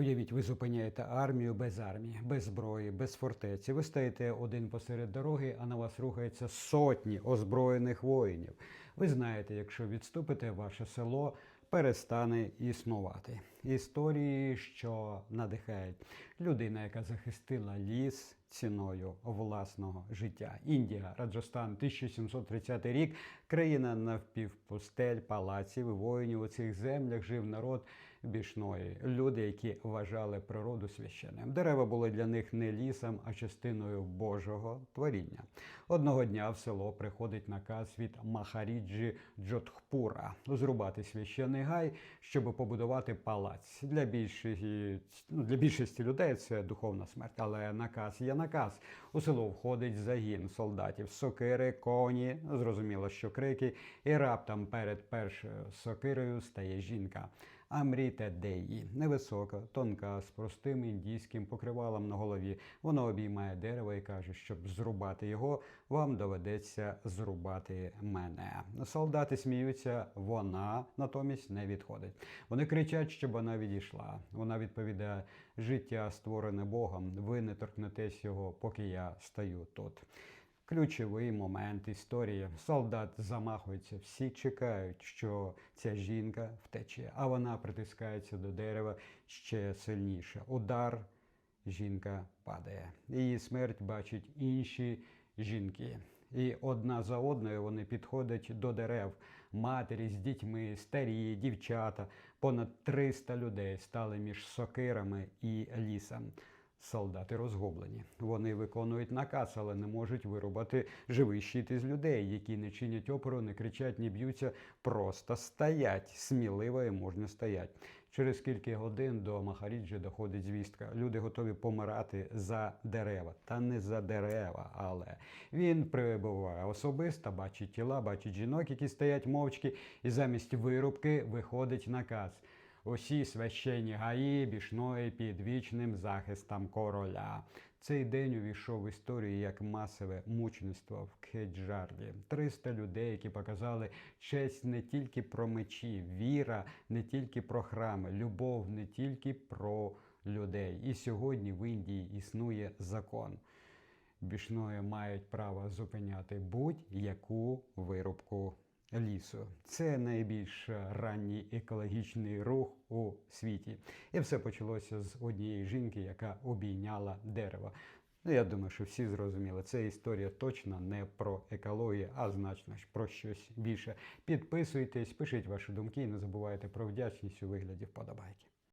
Уявіть, ви зупиняєте армію без армії, без зброї, без фортеці. Ви стоїте один посеред дороги, а на вас рухаються сотні озброєних воїнів. Ви знаєте, якщо відступите, ваше село перестане існувати. Історії, що надихають людина, яка захистила ліс ціною власного життя. Індія, Раджастан, 1730 рік. Країна навпівпустель, палаців воїнів у цих землях жив народ бішної. Люди, які вважали природу священним. Дерева були для них не лісом, а частиною Божого творіння. Одного дня в село приходить наказ від Махаріджі Джотхпура зрубати священний гай, щоб побудувати палац. Для більшості, для більшості людей це духовна смерть, але наказ є наказ. У село входить загін солдатів, сокири, коні, зрозуміло, що крики, і раптом перед першою сокирою стає жінка. Амріте Деї, невисока, тонка, з простим індійським покривалом на голові. Вона обіймає дерево і каже, щоб зрубати його, вам доведеться зрубати мене. Солдати сміються, вона натомість не відходить. Вони кричать, щоб вона відійшла. Вона відповідає: життя створене Богом, ви не торкнетесь його, поки я стою тут. Ключовий момент історії. Солдат замахується, всі чекають, що ця жінка втече, а вона притискається до дерева ще сильніше. Удар, жінка падає. Її смерть бачать інші жінки. І одна за одною вони підходять до дерев. Матері з дітьми, старі, дівчата. Понад 300 людей стали між сокирами і лісом. Солдати розгублені. Вони виконують наказ, але не можуть вирубати живий щит із людей, які не чинять опору, не кричать, не б'ються, просто стоять. Сміливо і можна стоять. Через кілька годин до Махаріджі доходить звістка. Люди готові помирати за дерева. Та не за дерева, але він прибуває особисто, бачить тіла, бачить жінок, які стоять мовчки, і замість вирубки виходить наказ. Усі священні гаї бішної під вічним захистом короля. Цей день увійшов в історію як масове мучництво в Кеджарді. 300 людей, які показали честь не тільки про мечі, віра не тільки про храми, любов не тільки про людей. І сьогодні в Індії існує закон. Бішної мають право зупиняти будь-яку вирубку лісу. Це найбільш ранній екологічний рух у світі. І все почалося з однієї жінки, яка обійняла дерево. Ну, я думаю, що всі зрозуміли, це історія точно не про екологію, а значно ж про щось більше. Підписуйтесь, пишіть ваші думки і не забувайте про вдячність у вигляді вподобайки.